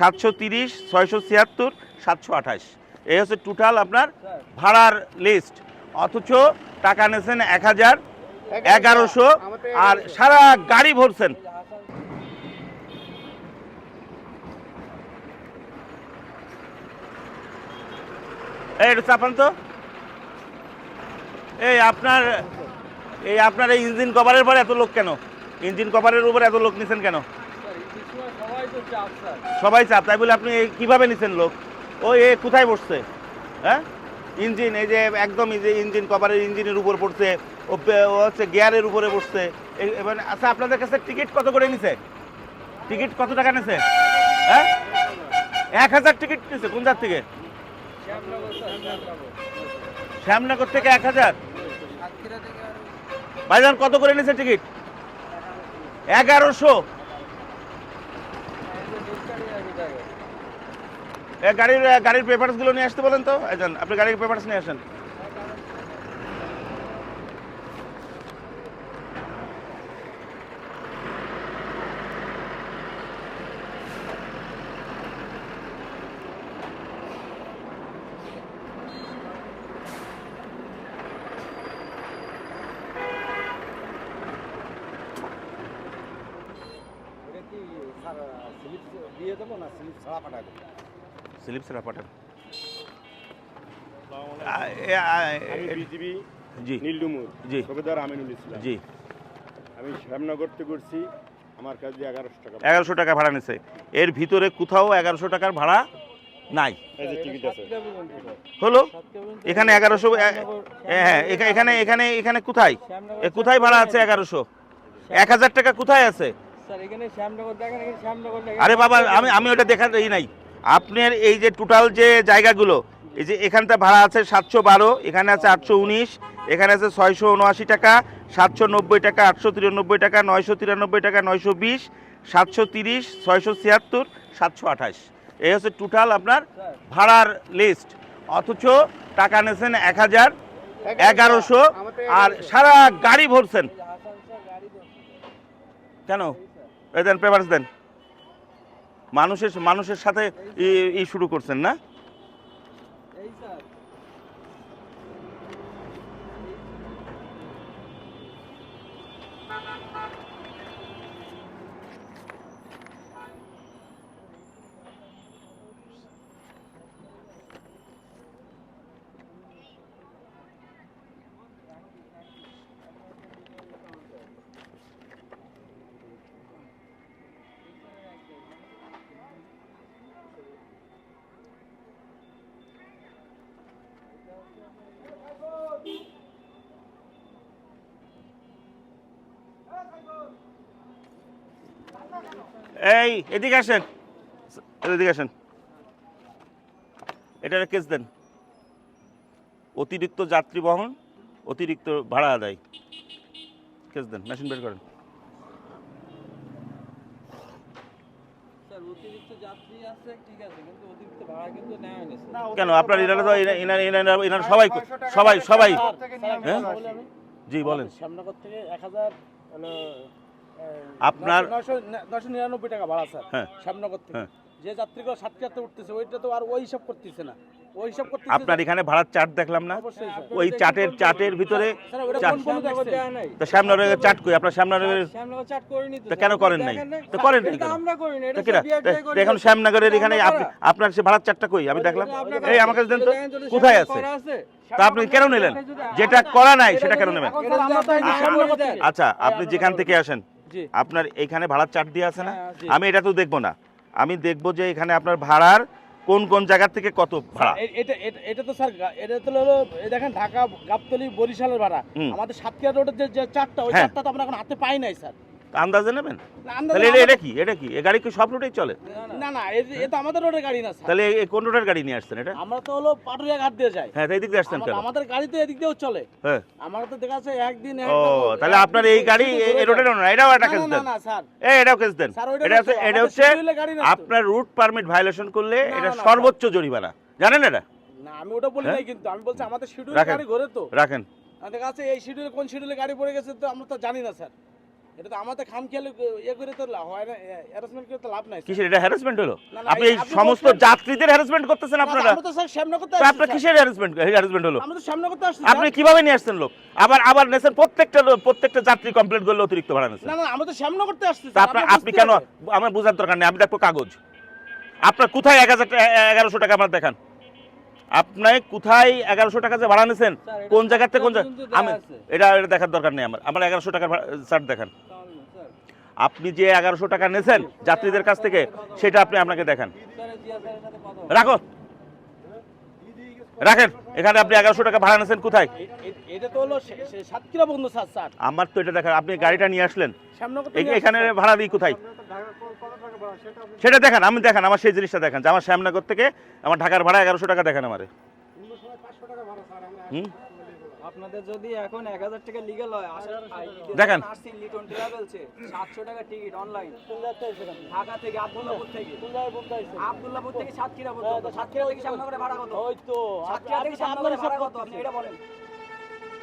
সাতশো তিরিশ, ছয়শো ছিয়াত্তর, সাতশো আঠাশ। এই হচ্ছে টোটাল আপনার ভাড়ার লিস্ট অথচ টাকা নেছেন এক হাজার এগারোশো আর সারা গাড়ি ভরছেন। এই চাপান তো। এই আপনার এই আপনার এই ইঞ্জিন কভারের পরে এত লোক কেন? ইঞ্জিন কভারের উপর এত লোক নিছেন কেন? সবাই চাপ, তাই বলে আপনি কীভাবে নিছেন লোক? ও এ কোথায় বসছে? হ্যাঁ? ইঞ্জিন, এই যে একদম এই যে ইঞ্জিন, কভারের ইঞ্জিনের উপর পড়ছে, ও হচ্ছে গিয়ারের উপরে বসছে। এবার আচ্ছা আপনাদের কাছে টিকিট কত করে নিছে? টিকিট কত টাকা নিছে? হ্যাঁ? এক হাজার টিকিট নিছে, কোন জাত থেকে? শ্যামনগর থেকে এক হাজার? ভাইজান, কত করে নিছে টিকিট? এগারোশো। গাড়ির গাড়ির পেপারসগুলো নিয়ে আসতে বলেন তো। একজন আপনি গাড়ির পেপারস নিয়ে আসেন। দিয়ে দেবো না স্লিপ ছাড়া পাঠাই আমি বিজিবি জি নীলডুমুর জি। সুবেদার আমিনুল ইসলাম জি আমি শ্যামনগর থেকে করছি আমার কাছে এগারোশো টাকা এগারোশো টাকা ভাড়া নিছে। এর ভিতরে কোথাও এগারোশো টাকার ভাড়া নাই। এই যে টিকিট আছে। হলো? এখানে এগারোশো হ্যাঁ এখা- এখানে এখানে এখানে কোথায়? কোথায় ভাড়া আছে এগারোশো? এক হাজার টাকা কোথায় আছে? স্যার এখানে শ্যামনগর দেখেন এখানে শ্যামনগর দেখেন। আরে বাবা আমি আমি ওটা দেখা এই নাই। আপনার এই যে টোটাল যে জায়গাগুলো, এই যে এখানটা ভাড়া আছে সাতশো বারো, এখানে আছে আটশো উনিশ, এখানে আছে ছয়শো উনআশি টাকা, সাতশো নব্বই টাকা, আটশো তিরানব্বই টাকা, নয়শো তিরানব্বই টাকা, নয়শো বিশ, সাতশো তিরিশ, ছয়শো ছিয়াত্তর, সাতশো আঠাশ। এই হচ্ছে টোটাল আপনার ভাড়ার লিস্ট অথচ টাকা নিয়েছেন এক হাজার, এগারোশো, আর সারা গাড়ি ভরছেন। কেন? এই দেন পেপারস দেন। মানুষের মানুষের সাথে ই- শুরু করছেন না? এই এদিকে আসেন। এদিকে আসেন। এটার কেস দেন। অতিরিক্ত যাত্রী বহন অতিরিক্ত ভাড়া আদায়। কেস দেন মেশিন বের করেন। স্যার অতিরিক্ত যাত্রী আছে ঠিক আছে কিন্তু অতিরিক্ত ভাড়া কিন্তু নেওয়া হয়নি স্যার। কেন? আপনার এনারা তো এনারা এনারা এনারা সবাই সবাই সবাই। হ্যাঁ? জি বলেন। থেকে এক হাজার হলো আপনার নশো নিরানব্বই টাকা ভাড়া স্যার হ্যাঁ শ্যামনগর থেকে। হ্যাঁ। যে যাত্রীগুলো সাতক্ষীরাতে উঠতেছে ওইটা তো আর ওই হিসাব করতেছে না। ওই হিসাব করতেছে আপনার এখানে ভাড়ার চার্ট দেখলাম না? ওই চার্টের চার্টের ভিতরে তা সামনের চার্ট কই আপনার সামনের শ্যামনগর চাট করিনি তো কেন করেন নাই? তো করেন নাই? আমরা তা এখন শ্যামনগরের এখানে আপনার সে ভাড়ার চারটা কই? আমি দেখলাম। এই কাছে আমাকে দেন তো। কোথায় আছে? তা আপনি কেন নিলেন? যেটা করা নাই সেটা কেন নেবেন? আমরা আচ্ছা আপনি যেখান থেকে আসেন। আপনার এখানে ভাড়ার চার্ট দিয়ে আছে না? হ্যাঁ, আমি এটা তো দেখব না। আমি দেখব যে এখানে আপনার ভাড়ার কোন কোন জায়গা থেকে কত ভাড়া। এটা এটা- তো স্যার এটা তো হলো দেখেন ঢাকা গাবতলি বরিশালের ভাড়া। আমাদের সাতক্ষীরা রোডের যে- চারটা ওই হ্যাঁ। চারটা তো আমরা এখন হাতে পাই নাই স্যার। আন্দাজে নেবেন? তাহলে এটা- এটা কি? এটা কি? এ গাড়ি কি সব রুটেই চলে? না না এ- এ তো আমাদের রোডের গাড়ি না তাহলে এই কোন রুটের গাড়ি নিয়ে আসছেন এটা? আমরা তো হলো পাটুরিয়া ঘাট দিয়ে যাই। হ্যাঁ তাই এদিক দিয়ে আসছেন আমাদের- কেন? আমাদের গাড়ি তো এদিক দিয়েও চলে। হ্যাঁ। আমার তো দেখা যাচ্ছে একদিন ও তাহলে আপনার এই গাড়ি এই রোডের না এটাও একটা কেস দেন। না, স্যার। এই এটাও কেস দেন। এটা হচ্ছে এটা হচ্ছে এ। আপনার রুট পারমিট ভায়োলেশন করলে এটা সর্বোচ্চ জরিমানা। জানেন এটা? না আমি ওটা বলি হ্যাঁ? নাই কিন্তু আমি বলছি আমাদের শিডিউল। গাড়ি ঘোরে তো। রাখেন। দেখা যাচ্ছে এই শিডিউলে কোন শিডিউলে গাড়ি পড়ে গেছে তো আমরা তো জানি না স্যার। এটা তো আমাদের খাম ইয়ে করে তো হয় না হ্যারাসমেন্ট করে তো লাভ নাই কিসের এটা হ্যারাসমেন্ট হলো? আপনি এই সমস্ত যাত্রীদের হ্যারাসমেন্ট করতেছেন আপনারা? আমরা তো স্যার সামনে করতে আসছি আপনার কিসের হ্যারাসমেন্ট হ্যারাসমেন্ট হলো? আমরা তো সামনে করতে আসছি আপনি কীভাবে নিয়ে আসছেন লোক? আবার আবার নেছেন প্রত্যেকটা প্রত্যেকটা যাত্রী কমপ্লেন করলে অতিরিক্ত ভাড়া নেছেন। না না আমরা তো সামনে করতে আসছি আপনার আপনি কেন আমার বোঝার দরকার নেই আমি দেখব কাগজ। আপনার কোথায় এক হাজার এগারোশো টাকা আমার দেখান। আপনি কোথায় এগারোশো টাকা যে ভাড়া নিয়েছেন? কোন জায়গার থেকে কোন জায়গা আমি এটা এটা দেখার দরকার নেই আমার। আমার এগারোশো টাকার চার্ট দেখান। আপনি যে এগারোশো টাকা নিয়েছেন যাত্রীদের কাছ থেকে সেটা আপনি আপনাকে দেখান। রাখো। রাখেন এখানে আপনি এগারোশো টাকা ভাড়া নিয়েছেন কোথায়? এটা তো হলো সাত কিলো সাতক্ষীরা বন্ধু স্যার স্যার আমার তো এটা দেখান আপনি গাড়িটা নিয়ে আসলেন। এখানে ভাড়া দিই কোথায়? সেটা দেখেন আমি দেখেন আমার সেই জিনিসটা দেখেন যে আমার শ্যামনগর থেকে আমার ঢাকার ভাড়া এগারোশো টাকা দেখেন আমারে হুম? আপনাদের যদি এখন এক হাজার টাকা লিগেল হয় আসার দেখান। লিটন ট্রাভেলসে সাতশো টাকা টিকিট অনলাইন ঢাকা থেকে আব্দুল্লাপুর থেকে। আব্দুল্লাপুর থেকে সাতক্ষীরা পর্যন্ত। সাতক্ষীরা থেকে সামনগরে ভাড়া কত? ওই তো। সাতক্ষীরা থেকে আপনার ভাড়া কত? আপনি এটা বলেন।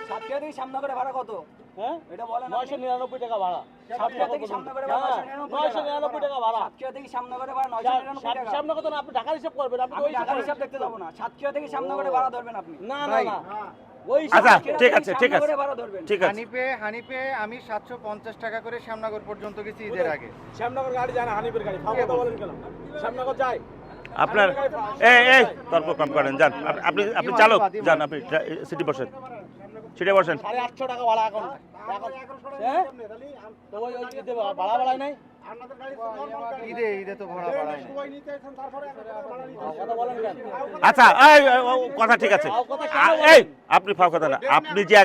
সাতক্ষীরা থেকে সামনগরে ভাড়া কত? হ্যাঁ? এটা বলেন আপনি। নয়শো নিরানব্বই টাকা ভাড়া। সাতক্ষীরা থেকে সামনগরে ভাড়া হ্যাঁ, নয়শো নিরানব্বই টাকা ভাড়া। সাতক্ষীরা থেকে সামনগরে ভাড়া নয়শো নিরানব্বই টাকা। সামনে কত না আপনি ঢাকার হিসাব করবেন আপনি আমি ওই হিসাব হিসাব দেখতে যাব না। সাতক্ষীরা থেকে ভাড়া ধরবেন আপনি। না না আচ্ছা ঠিক আছে ঠিক আছে ঠিক আছে। হানিপে হানিপে আমি সাতশো পঞ্চাশ টাকা করে শ্যামনগর পর্যন্ত গেছি ঈদের আগে। শ্যামনগর গাড়ি যায় না হানিফের গাড়ি। কথা বলেন কেন? শ্যামনগর যায়। আপনার এই এই তর্ক কম করেন যান। আপ- আপনি আপনি চালক যান আপনি সিটি বসেন। সিটে বসেন। সাড়ে আটশো টাকা ভাড়া এখন। আচ্ছা কথা ঠিক আছে? এই আপনি ফাও কথা না। আপনি যে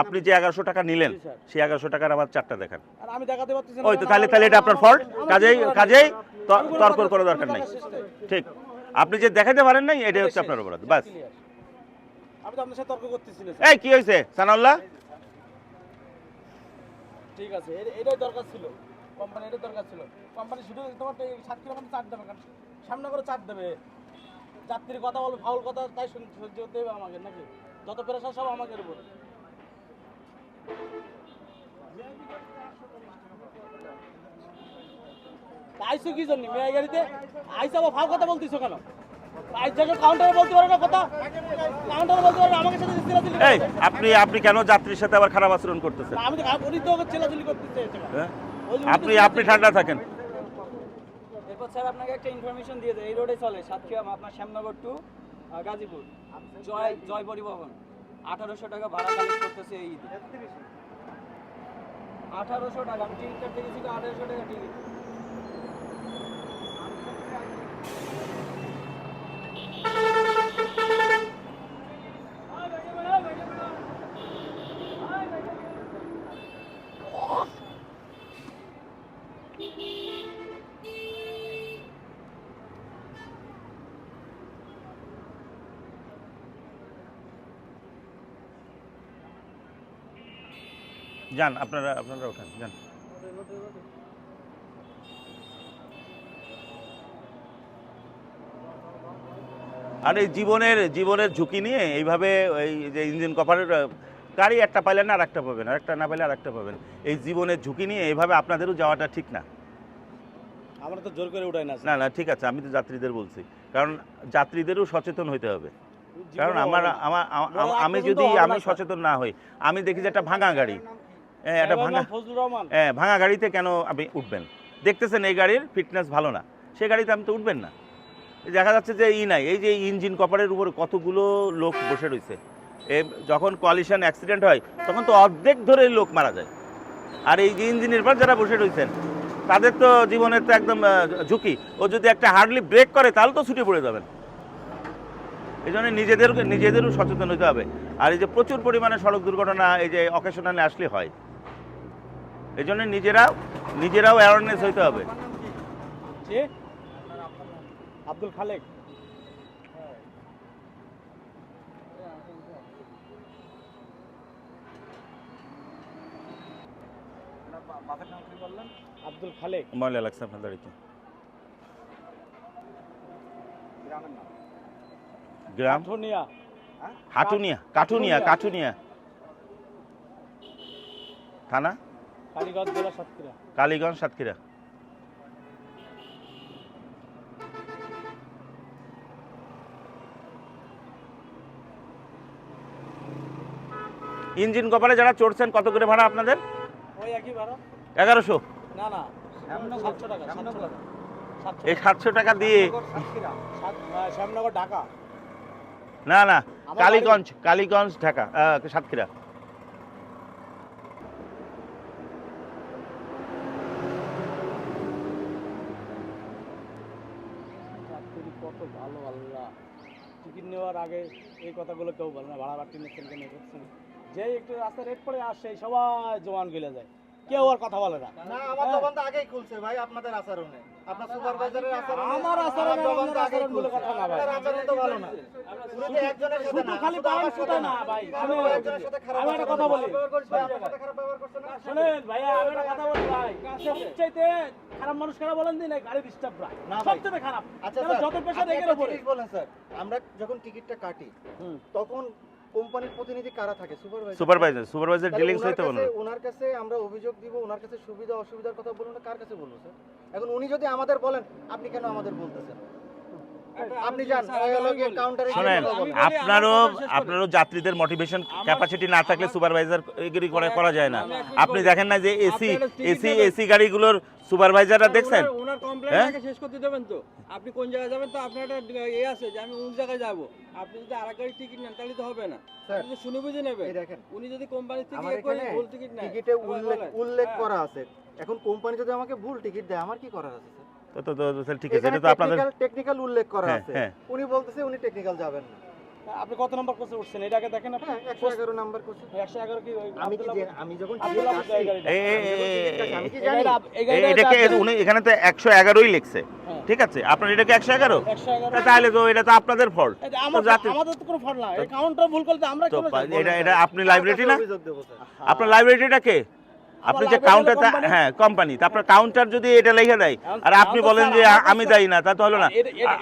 আপনি যে এগারোশো টাকা নিলেন সেই এগারোশো টাকার আমার চারটা দেখান। আর আমি দেখাতে পারতেছি না। ওই তো তাহলে তাহলে এটা আপনার ফল্ট কাজেই কাজেই তর্ক করার দরকার নেই। ঠিক। আপনি যে দেখাতে পারেন নাই এটাই হচ্ছে আপনার অপরাধ। বাস। আমি তো আপনার সাথে তর্ক করতেছি না এই কি হয়েছে সানাউল্লাহ? ঠিক আছে এটাই দরকার ছিল। কোম্পানি এটাই দরকার ছিল। কোম্পানি শুধু তোমার সাত কিলো মতো চার দেবে কারণ সামনে করে চার দেবে। যাত্রীর কথা বলবে ফাউল কথা তাই সহ্য হতে হবে আমাকে নাকি? যত প্রেশার সব আমাদের উপর। আইসো কি জন্য? মেয়ে গাড়িতে? আইসো আবার ফাউ কথা বলতিছো কেন? এই আপনি আপনি কেন যাত্রীর সাথে আবার খারাপ আচরণ করতেছেন? হ্যাঁ? আপনি আপনি ঠান্ডা থাকেন। এরপর স্যার আপনাকে একটা ইনফরমেশন দিয়ে দেয় এই রোডে চলে সাতক্ষীরা আপনার শ্যামনগর টু গাজীপুর। জয় জয় পরিবহন। আঠারোশো টাকা ভাড়া কালেক্ট করতেছে এই ঈদে। আঠারোশো টাকা আমি টিকিট কাটতে গেছি তো আঠারোশো টাকা টিকিট যান আপনারা আপনারা ওঠেন যান। আর এই জীবনের জীবনের ঝুঁকি নিয়ে এইভাবে এই যে ইঞ্জিন কভারের আহ, গাড়ি একটা পাইলেন আর একটা পাবেন আর একটা না পাইলে আর একটা পাবেন। এই জীবনের ঝুঁকি নিয়ে এইভাবে আপনাদেরও যাওয়াটা ঠিক না। আমরা তো জোর করে উঠাই না না না ঠিক আছে আমি তো যাত্রীদের বলছি। কারণ যাত্রীদেরও সচেতন হইতে হবে। কারণ আমার আমার আমি যদি আমি সচেতন না হই আমি দেখি যে একটা ভাঙা গাড়ি। একটা ভাঙা হ্যাঁ ভাঙা গাড়িতে কেন আপনি উঠবেন? দেখতেছেন এই গাড়ির ফিটনেস ভালো না। সে গাড়িতে আপনি তো উঠবেন না। দেখা যাচ্ছে যে ই নাই। এই যে ইঞ্জিন কপারের উপরে কতগুলো লোক বসে রয়েছে। এ যখন কোয়ালিশন অ্যাক্সিডেন্ট হয় তখন তো অর্ধেক ধরে লোক মারা যায়। আর এই যে ইঞ্জিনের পর যারা বসে রয়েছেন তাদের তো জীবনের তো একদম ঝুঁকি। ও যদি একটা হার্ডলি ব্রেক করে তাহলে তো ছুটে পড়ে যাবেন। এই জন্য নিজেদের নিজেদেরও সচেতন হতে হবে। আর এই যে প্রচুর পরিমাণে সড়ক দুর্ঘটনা এই যে অকেশনালে আসলে হয়। এই জন্য নিজেরাও নিজেরাও অ্যাওয়ারনেস হইতে হবে। আব্দুল খালেক। আব্দুল খালেক। ময়লা লাগছে আপনার গ্রাম? ধনিয়া হাটুনিয়া কাঠুনিয়া কাঠুনিয়া। থানা? কালীগঞ্জ জেলা সাতক্ষীরা। কালীগঞ্জ সাতক্ষীরা। ইঞ্জিন কপালে যারা চড়ছেন কত করে ভাড়া আপনাদের? ওই একই ভাড়া। এগারোশো? না না সাতশো টাকা সাতশো টাকা। এই সাতশো টাকা দিয়ে শ্যামনগর ঢাকা। না না কালীগঞ্জ কালীগঞ্জ ঢাকা সাতক্ষীরা চাকরি কত ভালো আল্লাহ টিকিট আগে এই কথাগুলো কেউ বলে না ভাড়া বাড়তি নিচ্ছেন কেন করছেন। যে একটু রাস্তা রেট পড়ে আসছে সবাই জোয়ান গেলে যায়। কেউ আর কথা বলে না। না আমার দোকান তো আগেই খুলছে ভাই আপনাদের আচরণে। আপনার সুপারভাইজারের আচরণে? আমার আচরণে দোকান তো আগেই আচরণ বলে খুলছে। কথা না ভাই। আচরণ তো ভালো না। শুধু একজনের সাথে না খালি শুধু সাথে না ভাই। আমি একজনের সাথে খারাপ আমি একটা কথা বলি। ভাই, খারাপ ব্যবহার না? শোনেন ভাইয়া আমি একটা কথা বলি ভাই। সবচাইতে খারাপ মানুষ কারা বলেন দিন? গাড়ি ডিস্টার্ব না সবচেয়ে খারাপ। আচ্ছা যত পেশা উপরে বলেন স্যার। আমরা যখন টিকিটটা কাটি হুম। তখন কোম্পানির প্রতিনিধি কারা থাকে? সুপারভাইজার সুপারভাইজার সুপারভাইজার ডিলিংস হইতে বলুন। ওনার কাছে আমরা অভিযোগ দিব ওনার কাছে সুবিধা অসুবিধার কথা বলুন কার কাছে বলব স্যার? এখন উনি যদি আমাদের বলেন আপনি কেন আমাদের বলতেছেন আপনি যান কাউন্টারে শোনেন আপনারও আপনারও যাত্রীদের মোটিভেশন ক্যাপাসিটি না থাকলে সুপারভাইজার এগুলি করে করা যায় না। আপনি দেখেন না যে এসি এসি এসি গাড়িগুলোর সুপারভাইজাররা দেখছেন? ওনার- ওনার কমপ্লেন হ্যাঁ? শেষ করতে দেবেন তো। আপনি কোন জায়গায় যাবেন তো আপনার একটা এ আছে যে আমি কোন জায়গায় যাব। আপনি যদি আর গাড়ি টিকিট নেন তাহলে তো হবে না। আপনি শুনে বুঝে নেবেন। দেখেন উনি যদি কোম্পানি থেকে এ করে ভুল টিকিট নেয় টিকিটে উল্লেখ উল্লেখ হ্যাঁ। করা আছে। এখন কোম্পানি যদি আমাকে ভুল টিকিট দেয় আমার কি করার আছে স্যার? তো তো তো- তো ঠিক আছে এটা তো আপনাদের টেকনিক্যাল উল্লেখ করা হ্যাঁ, আছে। হ্যাঁ। উনি বলতেছে উনি টেকনিক্যাল যাবেন না। আপনি কত নম্বর কোর্সে উঠছেন? এটা আগে দেখেন আপনি। হ্যাঁ একশো এগারো নাম্বার করছে। একশো এগারো কি আমি কি আমি যখন আমি কি জানি? এটাকে উনি এখানে তো একশো এগারোই লিখছে। হ্যাঁ। ঠিক আছে আপনার এটাকে একশো এগারো? একশো এগারো। তাহলে তো এটা তো আপনাদের ফল্ট আমার আমাদের তো কোনো ফল্ট না। কাউন্টার ভুল করলে আমরা? এটা এটা আপনি লাইব্রেরি না? আপনার লাইব্রেরিটা কে? আপনি যে কাউন্টার হ্যাঁ কোম্পানি তারপর কাউন্টার যদি এটা লেখা দেয় আর আপনি বলেন যে আমি দায়ী না তা তো হলো না।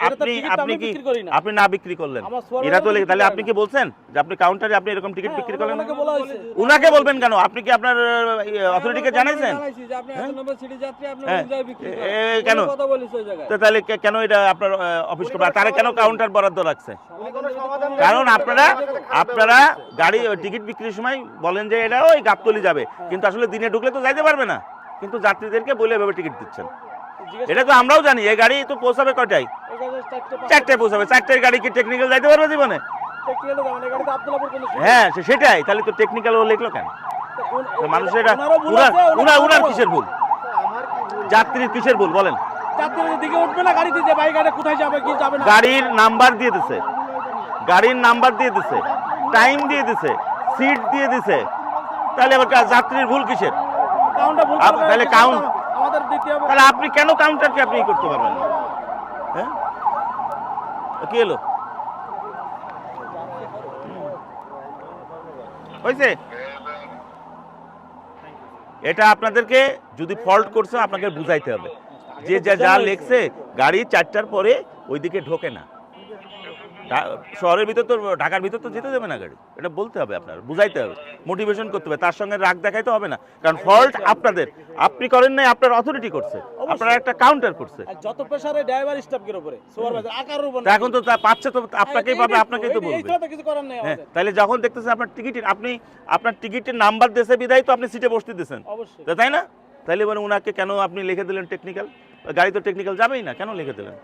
আপনি আপনি কি। আপনি না বিক্রি করলেন। এটা তো লিখে- তাহলে আপনি কি বলছেন যে আপনি কাউন্টারে আপনি এরকম টিকিট হ্যাঁ, বিক্রি করলেন। উনাকে বলবেন কেন? আপনি কি আপনার অথরিটিকে জানাইছেন? জানাইছি যে আপনি এত নম্বর সিটি যাত্রী আপনি হ্যাঁ। কোন? তাহলে কেন এটা আপনার অফিস করবে তারা কেন কাউন্টার বরাদ্দ রাখছে কারণ আপনারা আপনারা গাড়ি টিকিট বিক্রির সময় বলেন যে এটা ওই গাবতলি যাবে। কিন্তু আসলে দিনে ঢুকলে তো যাইতে পারবে না। কিন্তু যাত্রীদেরকে বলে এভাবে টিকিট দিচ্ছেন। এটা তো আমরাও জানি এই গাড়ি তো পৌঁছাবে চারটে চারটায় পৌঁছাবে। চারটের গাড়ি কি টেকনিক্যাল যাইতে পারবে জীবনে? হ্যাঁ সে- সেটাই। তাহলে তো টেকনিক্যাল ও লিখলো কেন? মানুষের এটা উনার উনার কিসের ভুল? আমার কি ভুল? যাত্রীর কিসের ভুল? বলেন। দিকে উঠবে না গাড়িতে যে কোথায় যাবে কি যাবে না? গাড়ির নাম্বার দিয়ে দিছে। গাড়ির নাম্বার দিয়ে দিছে। টাইম দিয়ে দিছে। সিট দিয়ে দিছে। তাহলে আবার যাত্রীর ভুল কিসের? তাহলে তাহলে আপনি কেন কাউন্টারকে আপনি করতে পারবেন না? হ্যাঁ? কি এলো হয়েছে? এটা আপনাদেরকে যদি ফল্ট করছে আপনাকে বুঝাইতে হবে। যে যা যা লেখছে গাড়ি চারটার পরে ওইদিকে ঢোকে না। শহরের ভিতর তো ঢাকার ভিতর তো যেতে দেবে না গাড়ি। এটা বলতে হবে আপনার বুঝাইতে হবে মোটিভেশন করতে হবে তার সঙ্গে রাগ দেখাইতে হবে না। কারণ ফল্ট আপনাদের আপনি করেন নাই আপনার অথরিটি করছে আপনারা একটা কাউন্টার করছে। যত প্রেসারে ড্রাইভার স্টাফের উপরে সুপারভাইজার আকারের উপর এখন তো তা পাচ্ছে তো আপনাকেই পাবে আপনাকেই তো বলবে। কিছু করার নেই হ্যাঁ আমাদের। তাহলে যখন দেখতেছেন আপনার টিকিটের আপনি আপনার টিকিটের নাম্বার দেশে বিদায় তো আপনি সিটে বসতে দিয়েছেন। অবশ্যই। তাই না? তাইলে এবার উনাকে কেন আপনি লিখে দিলেন টেকনিক্যাল গাড়ি তো টেকনিক্যাল যাবেই না কেন লিখে দিলেন?